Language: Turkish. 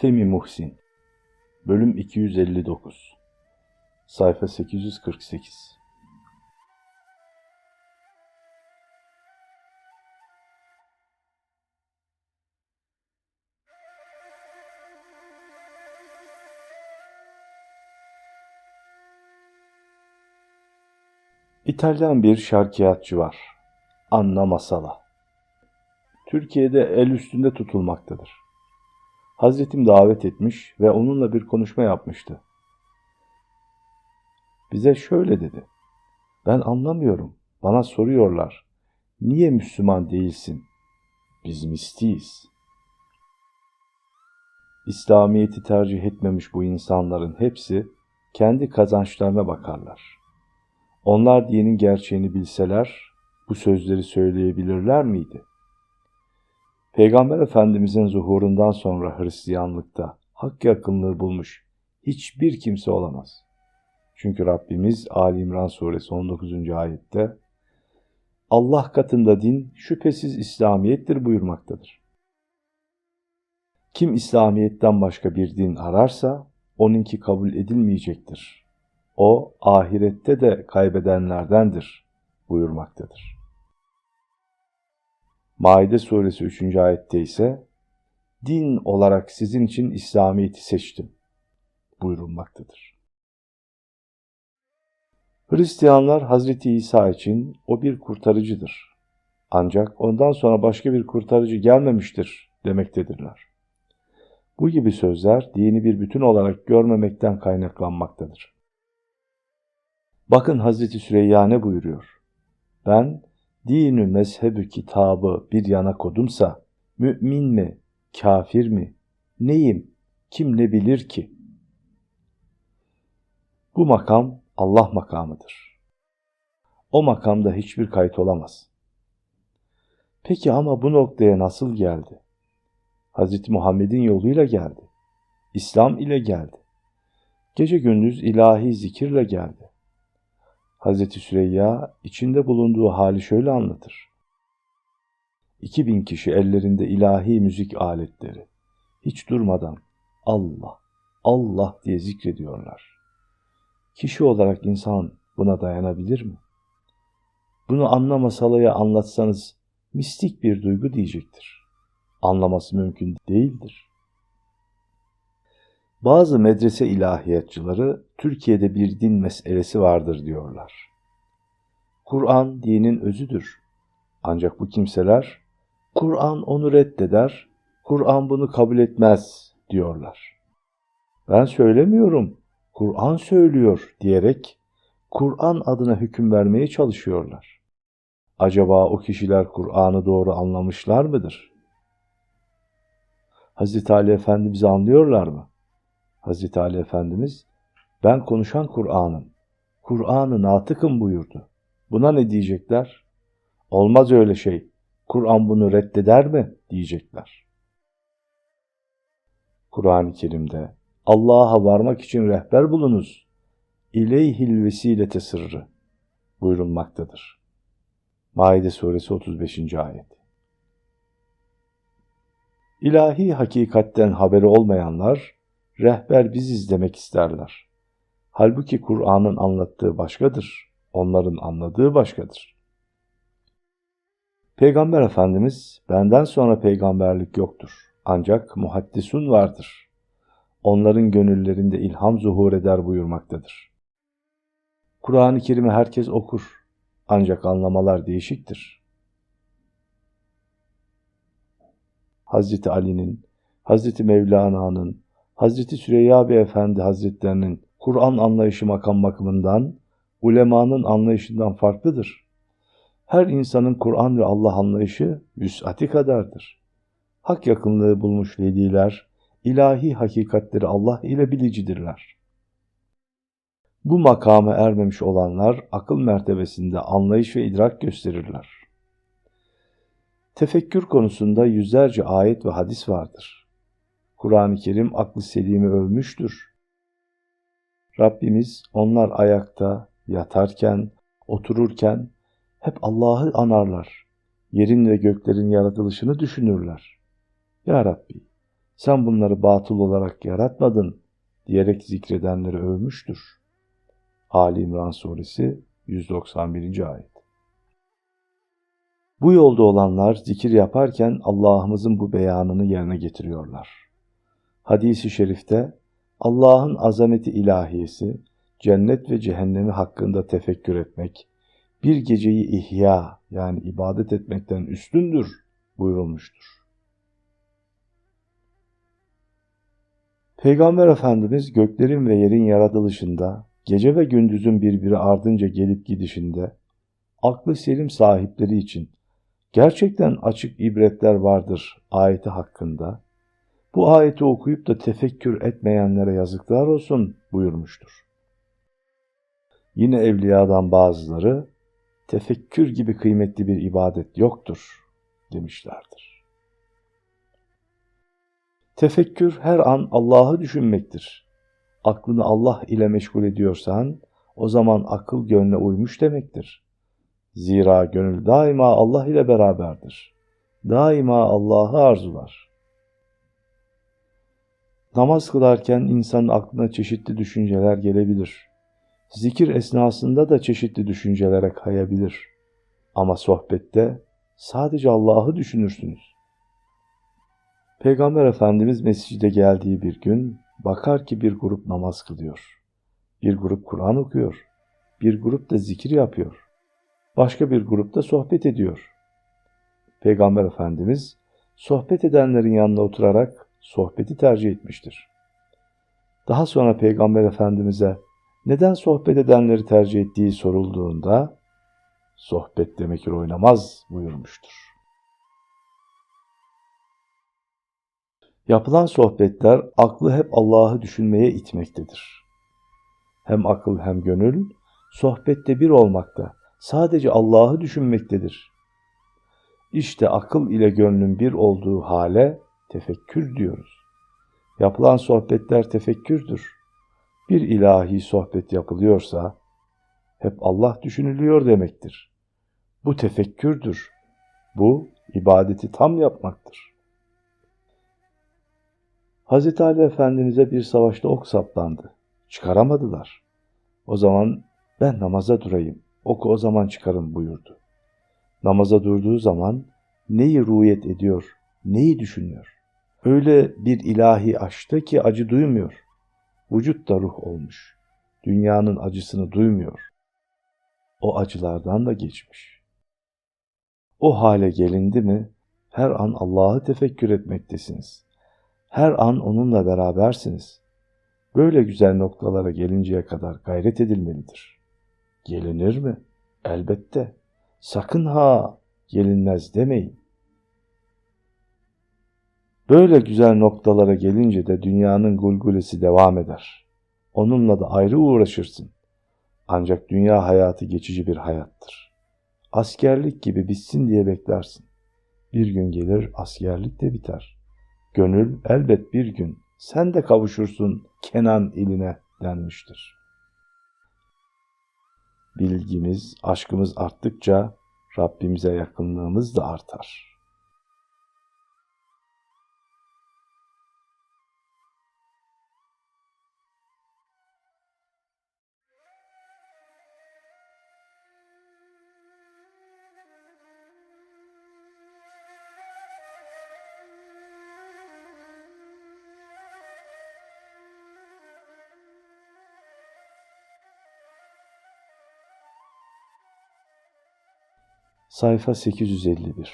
Femi Muhsin Bölüm 259 Sayfa 848 İtalyan bir şarkiyatçı var. Anna Masala. Türkiye'de el üstünde tutulmaktadır. Hazretim davet etmiş ve onunla bir konuşma yapmıştı. Bize şöyle dedi. Ben anlamıyorum. Bana soruyorlar. Niye Müslüman değilsin? Biz mistiyiz. İslamiyet'i tercih etmemiş bu insanların hepsi kendi kazançlarına bakarlar. Onlar dinin gerçeğini bilseler bu sözleri söyleyebilirler miydi? Peygamber Efendimizin zuhurundan sonra Hristiyanlıkta hak yakınlığı bulmuş hiçbir kimse olamaz. Çünkü Rabbimiz Ali İmran suresi 19. ayette Allah katında din şüphesiz İslamiyettir buyurmaktadır. Kim İslamiyetten başka bir din ararsa onunki kabul edilmeyecektir. O ahirette de kaybedenlerdendir buyurmaktadır. Maide suresi 3. ayette ise din olarak sizin için İslamiyet'i seçtim buyurulmaktadır. Hristiyanlar Hazreti İsa için o bir kurtarıcıdır. Ancak ondan sonra başka bir kurtarıcı gelmemiştir demektedirler. Bu gibi sözler dini bir bütün olarak görmemekten kaynaklanmaktadır. Bakın Hazreti Süreyya ne buyuruyor? Ben dini mezhebü kitabı bir yana kodumsa, mümin mi, kafir mi, neyim, kim ne bilir ki? Bu makam Allah makamıdır. O makamda hiçbir kayıt olamaz. Peki ama bu noktaya nasıl geldi? Hz. Muhammed'in yoluyla geldi. İslam ile geldi. Gece gündüz ilahi zikirle geldi. Hz. Süreyya içinde bulunduğu hali şöyle anlatır. 2000 kişi ellerinde ilahi müzik aletleri. Hiç durmadan Allah, Allah diye zikrediyorlar. Kişi olarak insan buna dayanabilir mi? Bunu anla masalaya anlatsanız mistik bir duygu diyecektir. Anlaması mümkün değildir. Bazı medrese ilahiyatçıları Türkiye'de bir din meselesi vardır diyorlar. Kur'an dinin özüdür. Ancak bu kimseler Kur'an onu reddeder, Kur'an bunu kabul etmez diyorlar. Ben söylemiyorum, Kur'an söylüyor diyerek Kur'an adına hüküm vermeye çalışıyorlar. Acaba o kişiler Kur'an'ı doğru anlamışlar mıdır? Hazreti Ali Efendimiz'i anlıyorlar mı? Hazreti Ali Efendimiz, ben konuşan Kur'an'ım, Kur'an'ı natıkım buyurdu. Buna ne diyecekler? Olmaz öyle şey, Kur'an bunu reddeder mi diyecekler. Kur'an-ı Kerim'de Allah'a varmak için rehber bulunuz. İleyhil vesilete sırrı buyurulmaktadır. Maide suresi 35. ayet. İlahi hakikatten haberi olmayanlar rehber biziz demek isterler. Halbuki Kur'an'ın anlattığı başkadır, onların anladığı başkadır. Peygamber Efendimiz, benden sonra peygamberlik yoktur, ancak muhaddisun vardır. Onların gönüllerinde ilham zuhur eder buyurmaktadır. Kur'an-ı Kerim'i herkes okur, ancak anlamalar değişiktir. Hazreti Ali'nin, Hazreti Mevlana'nın, Hazreti Süreyya Beyefendi Hazretlerinin Kur'an anlayışı makam bakımından, ulemanın anlayışından farklıdır. Her insanın Kur'an ve Allah anlayışı vüs'ati kadardır. Hak yakınlığı bulmuş veliler, ilahi hakikatleri Allah ile bilicidirler. Bu makama ermemiş olanlar akıl mertebesinde anlayış ve idrak gösterirler. Tefekkür konusunda yüzlerce ayet ve hadis vardır. Kur'an-ı Kerim aklı selimi övmüştür. Rabbimiz onlar ayakta, yatarken, otururken hep Allah'ı anarlar. Yerin ve göklerin yaratılışını düşünürler. Ya Rabbi, Sen bunları batıl olarak yaratmadın diyerek zikredenleri övmüştür. Ali İmran Suresi 191. ayet. Bu yolda olanlar zikir yaparken Allah'ımızın bu beyanını yerine getiriyorlar. Hadis-i şerifte Allah'ın azameti ilahiyesi, cennet ve cehennemi hakkında tefekkür etmek, bir geceyi ihya yani ibadet etmekten üstündür buyurulmuştur. Peygamber Efendimiz göklerin ve yerin yaratılışında, gece ve gündüzün birbiri ardınca gelip gidişinde, aklı selim sahipleri için gerçekten açık ibretler vardır ayeti hakkında, bu ayeti okuyup da tefekkür etmeyenlere yazıklar olsun buyurmuştur. Yine evliyadan bazıları, tefekkür gibi kıymetli bir ibadet yoktur demişlerdir. Tefekkür her an Allah'ı düşünmektir. Aklını Allah ile meşgul ediyorsan, o zaman akıl gönle uymuş demektir. Zira gönül daima Allah ile beraberdir. Daima Allah'ı arzular. Namaz kılarken insanın aklına çeşitli düşünceler gelebilir. Zikir esnasında da çeşitli düşüncelere kayabilir. Ama sohbette sadece Allah'ı düşünürsünüz. Peygamber Efendimiz mescide geldiği bir gün bakar ki bir grup namaz kılıyor. Bir grup Kur'an okuyor. Bir grup da zikir yapıyor. Başka bir grup da sohbet ediyor. Peygamber Efendimiz sohbet edenlerin yanına oturarak sohbeti tercih etmiştir. Daha sonra Peygamber Efendimiz'e neden sohbet edenleri tercih ettiği sorulduğunda sohbet demek oynamaz buyurmuştur. Yapılan sohbetler aklı hep Allah'ı düşünmeye itmektedir. Hem akıl hem gönül sohbette bir olmakta, sadece Allah'ı düşünmektedir. İşte akıl ile gönlün bir olduğu hale tefekkür diyoruz. Yapılan sohbetler tefekkürdür. Bir ilahi sohbet yapılıyorsa hep Allah düşünülüyor demektir. Bu tefekkürdür. Bu ibadeti tam yapmaktır. Hz. Ali Efendimiz'e bir savaşta ok saplandı. Çıkaramadılar. O zaman ben namaza durayım, oku o zaman çıkarın buyurdu. Namaza durduğu zaman neyi ruhiyet ediyor, neyi düşünüyor? Öyle bir ilahi aşkta ki acı duymuyor. Vücut da ruh olmuş. Dünyanın acısını duymuyor. O acılardan da geçmiş. O hale gelindi mi her an Allah'ı tefekkür etmektesiniz. Her an onunla berabersiniz. Böyle güzel noktalara gelinceye kadar gayret edilmelidir. Gelinir mi? Elbette. Sakın ha gelinmez demeyin. Böyle güzel noktalara gelince de dünyanın gulgulesi devam eder. Onunla da ayrı uğraşırsın. Ancak dünya hayatı geçici bir hayattır. Askerlik gibi bitsin diye beklersin. Bir gün gelir askerlik de biter. Gönül elbet bir gün sen de kavuşursun Kenan iline denmiştir. Bilgimiz, aşkımız arttıkça Rabbimize yakınlığımız da artar. Sayfa 851